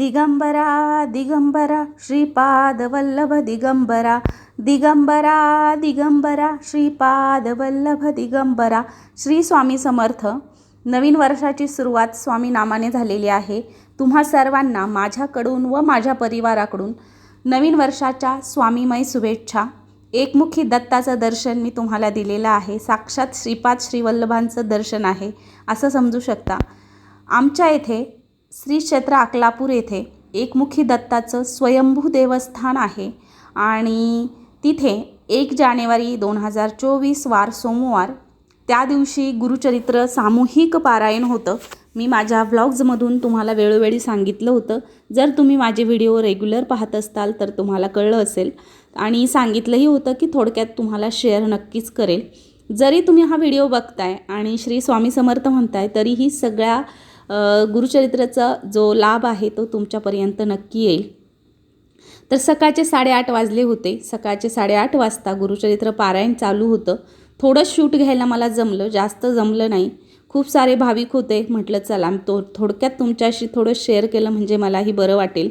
दिगंबरा दिगंबरा श्रीपाद वल्लभ दिगंबरा दिगंबरा दिगंबरा श्रीपाद वल्लभ दिगंबरा श्री स्वामी समर्थ. नवीन वर्षाची सुरुवात स्वामी नामाने झालेली आहे. तुम्हा सर्वांना माझ्याकडून व माझ्या परिवाराकडून नवीन वर्षाच्या स्वामीमय शुभेच्छा. एकमुखी दत्ताचं दर्शन मी तुम्हाला दिलेलं आहे. साक्षात श्रीपाद श्रीवल्लभांचं दर्शन आहे असं समजू शकता. आमच्या येथे श्री क्षेत्र अकलापूर येथे एकमुखी दत्ताचं स्वयंभू देवस्थान आहे. आणि तिथे एक जानेवारी दोन हजार चोवीस वार सोमवार त्या दिवशी गुरुचरित्र सामूहिक पारायण होतं. मी माझ्या व्लॉग्समधून तुम्हाला वेळोवेळी सांगितलं होतं. जर तुम्ही माझे व्हिडिओ रेग्युलर पाहत असताल तर तुम्हाला कळलं असेल. आणि सांगितलंही होतं की थोडक्यात तुम्हाला शेअर नक्कीच करेल. जरी तुम्ही हा व्हिडिओ बघताय आणि श्री स्वामी समर्थ म्हणताय तरीही सगळ्या गुरुचरित्राचा जो लाभ आहे तो तुमच्यापर्यंत नक्की येईल. तर सकाळचे साडेआठ वाजले होते. सकाळचे साडेआठ वाजता गुरुचरित्र पारायण चालू होतं. थोडं शूट घ्यायला मला जमलं. जास्त जमलं नाही. खूप सारे भाविक होते. म्हटलं चला तो थोडक्यात तुमच्याशी थोडं शेअर केलं म्हणजे मलाही बरं वाटेल.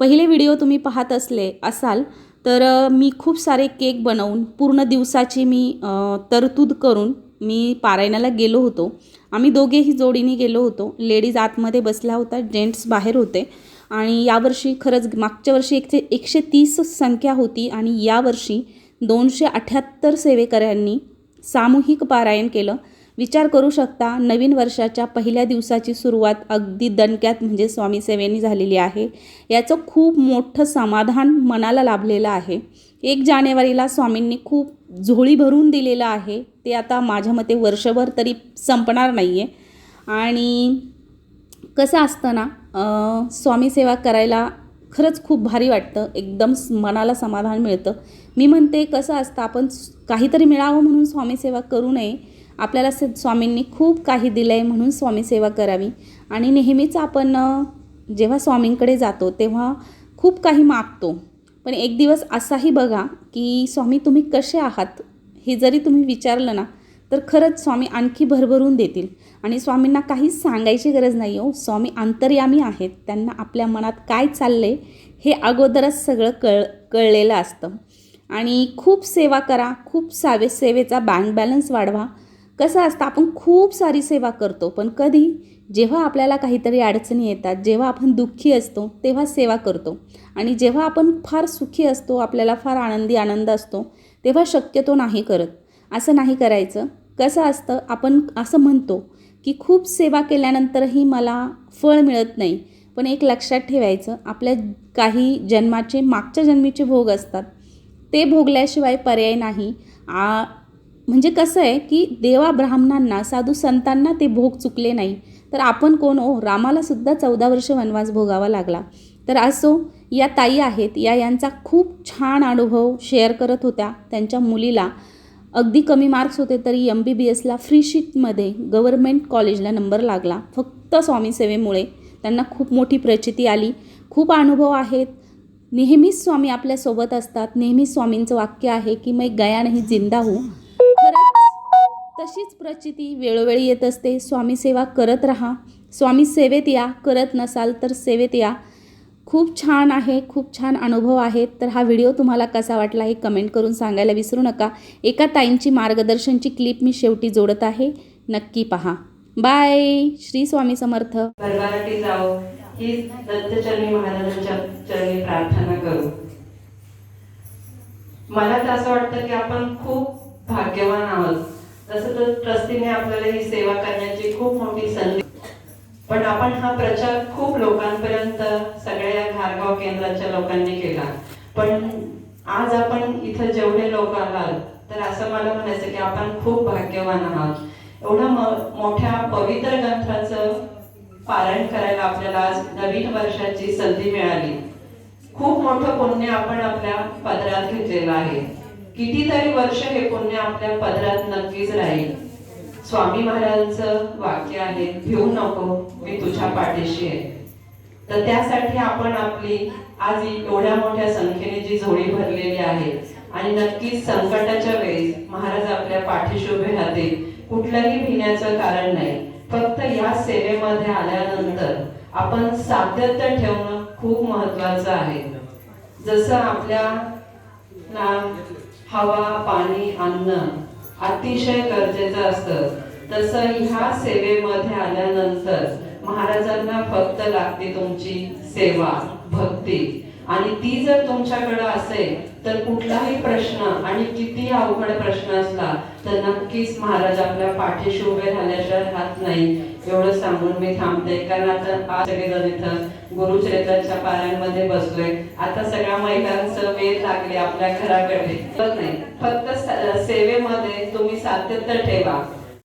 पहिले व्हिडिओ तुम्ही पाहत असले असाल तर मी खूप सारे केक बनवून पूर्ण दिवसाची मी तरतूद करून मी पारायणाला गेलो होतो. आम्ही दोघेही जोडीने गेलो होतो. लेडीज आतमध्ये बसला होता जेंट्स बाहेर होते. आणि यावर्षी खरंच मागच्या वर्षी एकशे एकशे तीस संख्या होती आणि यावर्षी दोनशे अठ्ठ्याहत्तर सेवेकऱ्यांनी सामूहिक पारायण केलं. विचार करू शकता नवीन वर्षाच्या पहिल्या दिवसाची सुरुवात अगदी दणक्यात म्हणजे स्वामी सेवेनी झालेली आहे. याचं खूप मोठं समाधान मनाला लाभलेलं आहे. एक जानेवारीला स्वामींनी खूप झोळी भरून दिलेलं आहे ते आता माझ्या मते वर्षभर तरी संपणार नाही आहे आणि कसं असतं ना स्वामीसेवा स्वामी सेवा करायला खरंच खूप भारी वाटतं एकदम मनाला समाधान मिळतं. मी म्हणते कसं असतं आपण काहीतरी मिळावं म्हणून स्वामीसेवा करू नये. आपल्याला स स्वामींनी खूप काही दिलं आहे म्हणून स्वामीसेवा करावी. आणि नेहमीच आपण जेव्हा स्वामींकडे जातो तेव्हा खूप काही मागतो. पण एक दिवस असाही बघा की स्वामी तुम्ही कसे आहात हे जरी तुम्ही विचारलं ना तर खरंच स्वामी आणखी भरभरून देतील. आणि स्वामींना काहीच सांगायची गरज नाही हो. स्वामी अंतर्यामी आहेत. त्यांना आपल्या मनात काय चाललं हे अगोदरच सगळं कळ कळलेलं असतं. आणि खूप सेवा करा खूप सावे सेवेचा बँक बॅलन्स वाढवा. कसं असतं आपण खूप सारी सेवा करतो पण कधी जेव्हा आपल्याला काहीतरी अडचणी येतात जेव्हा आपण दुःखी असतो तेव्हा सेवा करतो. आणि जेव्हा आपण फार सुखी असतो आपल्याला फार आनंदी आनंद असतो तेव्हा शक्यतो नाही करत. असं नाही करायचं. कसं असतं? आपण असं म्हणतो की खूप सेवा केल्यानंतरही मला फळ मिळत नाही. पण एक लक्षात ठेवायचं आपल्या काही जन्माचे मागच्या जन्मीचे भोग असतात. ते भोगल्याशिवाय पर्याय नाही. आ म्हणजे कसं आहे की देवा ब्राह्मणांना साधू संतांना ते भोग चुकले नाही. तर आपण कोण? हो रामाला सुद्धा चौदा वर्ष वनवास भोगावा लागला. तर असो या ताई आहेत या यांचा खूप छान अनुभव शेअर करत होत्या त्यांच्या मुलीला. अगदी कमी मार्क्स होते तरी एम बी बी एसला फ्री शीटमध्ये गव्हर्मेंट कॉलेजला नंबर लागला. फक्त स्वामी सेवेमुळे त्यांना खूप मोठी प्रचिती आली. खूप अनुभव आहेत. नेहमीच स्वामी आपल्यासोबत असतात. नेहमीच स्वामींचं वाक्य आहे की मैं गया नाही जिंदा हूँ. तशीच प्रचिती वेळोवेळी येत असते. स्वामी सेवा करत राहा. स्वामी सेवेत या. करत नसाल तर सेवेत या. खूप छान आहे. खूप छान अनुभव आहेत तर हा व्हिडिओ तुम्हाला कसा वाटला हे कमेंट करून सांगायला विसरू नका. एका ताईंची मार्गदर्शनची क्लिप मी शेवटी जोडत आहे. नक्की पहा. बाय. श्री स्वामी समर्थ. जाओ. ही दत्तचरणी महाराजांच्या चरणी प्रार्थना करू. मला तर असं वाटतं की आपण खूप भाग्यवान आहोत. तसं तर ट्रस्टीने आपल्याला ही सेवा करण्याची खूप मोठी संधी पण आपण हा प्रचार खूप लोकांपर्यंत सगळ्या घारगाव केंद्राच्या लोकांनी केला. पण आज आपण इथं जेवढे लोक आहात तर असं मला म्हणायचं की आपण खूप भाग्यवान आहात. एवढं मोठ्या पवित्र ग्रंथाचं पारण करायला आपल्याला आज नवीन वर्षाची संधी मिळाली. खूप मोठं पुण्य आपण आपल्या पदरात घेतलेलं आहे. कितीतरी वर्ष हे पुण्य आपल्या पदरात नक्कीच राहील. स्वामी महाराजांचं वाक्य आहे भिवू नको मी तुझ्या पाठीशी आहे. तर त्यासाठी आपण आपली आज एवढ्या मोठ्या संख्येने जी झोळी भरलेली आहे आणि नक्कीच संकटाच्या वेळेस महाराज आपल्या पाठीशी उभे राहतील कुठलंही भिण्याचं कारण नाही. फक्त या सेवेमध्ये आल्यानंतर आपण सातत्य ठेवणं खूप महत्वाचं आहे. जसं आपल्या ना हवा पाणी अन्न अतिशय गरजेचं असतं. तसं ह्या सेवेमध्ये आल्यानंतर महाराजांना फक्त लागते तुमची सेवा भक्ती. आणि ती जर तुमच्याकडे असेल तर कुठलाही प्रश्न आणि किती अवघड प्रश्न असला तर नक्कीच महाराज आपल्या पाठीशी उभे राहिल्याशिवाय राहत नाही. एवढं सांगून मी थांबते कारण आता आज सगळेजण इथं गुरुचरित्राच्या पारायणमध्ये बसलोय. आता सगळ्या महिलांचं वेळ लागले आपल्या घराकडे. तर नाही फक्त सेवेमध्ये तुम्ही सातत्य ठेवा.